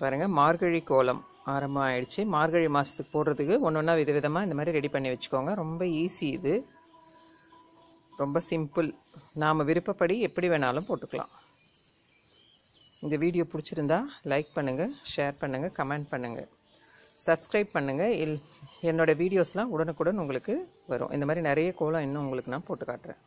பாருங்கள் மார்கழி கோலம் ஆரம்பம் ஆயிடுச்சு மார்கழி மாதத்துக்கு போடுறதுக்கு ஒன்று ஒன்றா விதவிதமாக இந்த மாதிரி ரெடி பண்ணி வச்சுக்கோங்க. ரொம்ப ஈஸி இது. ரொம்ப சிம்பிள் நாம் விருப்பப்படி எப்படி வேணாலும் போட்டுக்கலாம். இந்த வீடியோ பிடிச்சிருந்தா லைக் பண்ணுங்கள் ஷேர் பண்ணுங்கள் கமெண்ட் பண்ணுங்கள் சப்ஸ்கிரைப் பண்ணுங்கள் இல் என்னோடய வீடியோஸ்லாம் உடனுக்குடன் உங்களுக்கு வரும். இந்த மாதிரி நிறைய கோலம் இன்னும் உங்களுக்கு நான் போட்டு காட்டுறேன்.